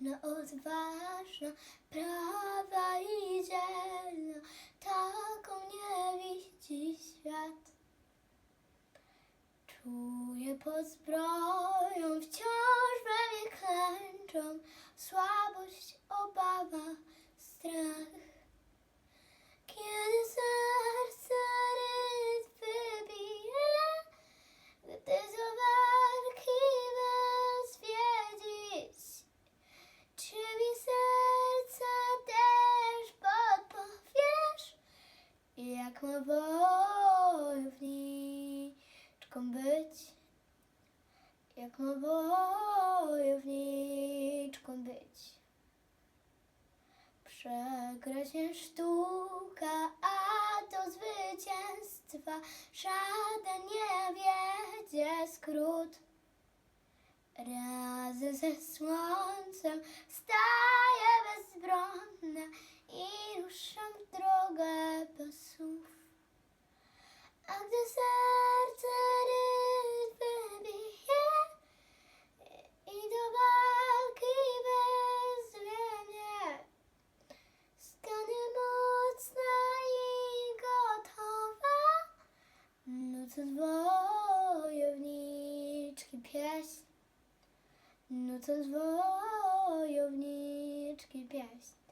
wierna, odważna, prawa i dzielna, taką nie widzi świat. Czuję pod zbroją, wciąż we mnie klęczą słabość, obawa, ma wojowniczką być, jak ma wojowniczką być. Przegrać nie sztuka, a do zwycięstwa żaden nie wiedzie skrót. Razem ze słońcem staję serce rytm wybije i do walki bezwiednie, stanę mocna i gotowa, nucąc wojowniczki pieśń, nucąc wojowniczki pieśń.